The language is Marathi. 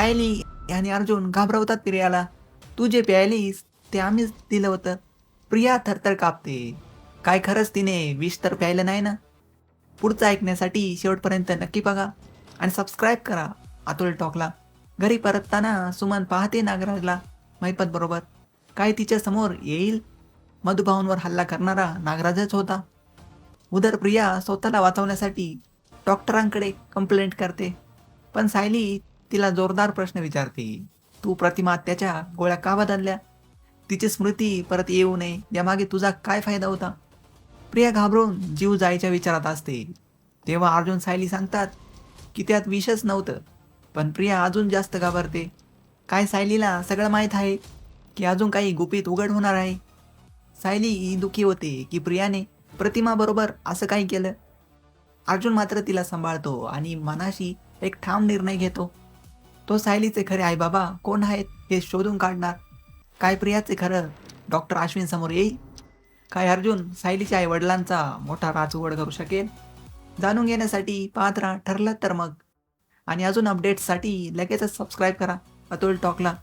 सायली आणि अर्जुन घाबरवतात प्रियाला. तू जे प्यायलीस ते आम्हीच दिलं होतं. प्रिया थरथर कापते. काय खरंच तिने विष तर प्यायलं नाही ना? पुढचं ऐकण्यासाठी शेवटपर्यंत नक्की बघा आणि सबस्क्राईब करा अतुल टॉकला. घरी परतताना सुमन पाहते नागराजला. महिपत बरोबर. काय तिच्या समोर येईल? मधुभाऊंवर हल्ला करणारा नागराजच होता. उदर प्रिया स्वतःला वाचवण्यासाठी डॉक्टरांकडे कंप्लेंट करते. पण सायली तिला जोरदार प्रश्न विचारते तू प्रतिमा त्याच्या गोळ्या का बदलल्या? तिची स्मृती परत येऊ नये यामागे तुझा काय फायदा होता? प्रिया घाबरून जीव जायच्या विचारात असते. तेव्हा अर्जुन सायली सांगतात की त्यात विषच नव्हतं पण प्रिया अजून जास्त घाबरते. काय सायलीला सगळं माहीत आहे की अजून काही गुपित उघड होणार आहे? सायली ही दुखी होते की प्रियाने प्रतिमाबरोबर असं काही केलं? अर्जुन मात्र तिला सांभाळतो आणि मनाशी एक ठाम निर्णय घेतो. तो सायलीचे खरे आई बाबा कोण आहेत हे शोधून काढणार? काय प्रियाचे खरं? डॉक्टर अश्विन समोर येईल काय अर्जुन सायलीच्या आई वडिलांचा मोठा राज उघड करू शकेल जाणून घेण्यासाठी पाहत ठरलं तर मग. आणि अजून अपडेट्ससाठी लगेचच सबस्क्राईब करा. अतुल टॉकला